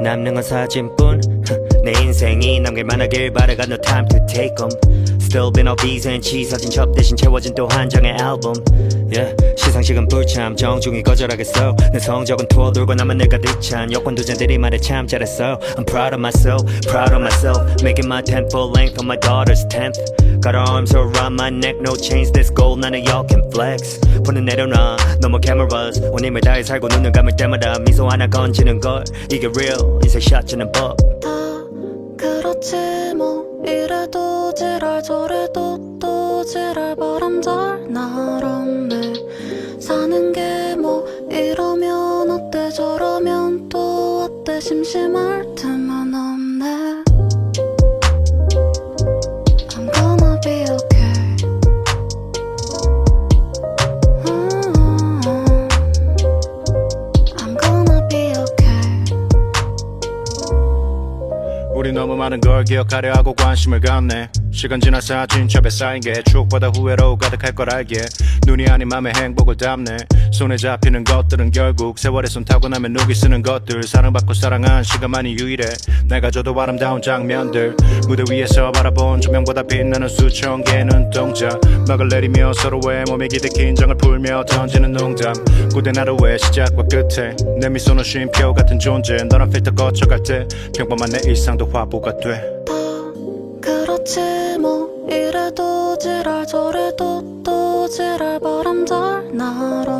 남는 건 사진뿐 내 인생이 남길 만하길 바라가 no time to take 'em Still been all B's and G's 사진 첩 대신 채워진 또 한 장의 앨범 yeah. 시상식은 불참 정중히 거절하겠어 내 성적은 투어 돌고 나만 내가 득찬 여권 도전들이 말해 참 잘했어 I'm proud of myself, proud of myself Making my 10th full length on my daughter's 10th Got her arms around my neck, no chains, this gold none of y'all can flex 폰은 내려놔, no more cameras 온 힘을 다해 살고 눈을 감을 때마다 미소 하나 건지는 걸 이게 real, 인생 샷 주는 법 다 그렇지 뭐 이래도 지랄 저래도 또 지랄 바람잘 나롭네 사는 게 뭐 이러면 어때 저러면 또 어때 심심할 틈은 우리 너무 많은 걸 기억하려 하고 관심을 갖네. 시간 지나 사진 첩에 쌓인 게 추억보다 후회로 가득할 걸 알기에 눈이 아닌 맘에 행복을 담네. 손에 잡히는 것들은 결국 세월의 손 타고 나면 누기 쓰는 것들. 사랑받고 사랑한 시간만이 유일해. 내가 줘도 아름다운 장면들. 무대 위에서 바라본 조명보다 빛나는 수천 개의 눈동자. 막을 내리며 서로의 몸에 기대 긴장을 풀며 던지는 농담. 고된 하루의 시작과 끝에 내 미소는 쉼표 같은 존재. 너랑 필터 거쳐갈 때 평범한 내 일상도 화보가 돼. 다 그렇지 뭐. 이래도 지랄 저래도 또 지랄. 바람잘 나롭네 사는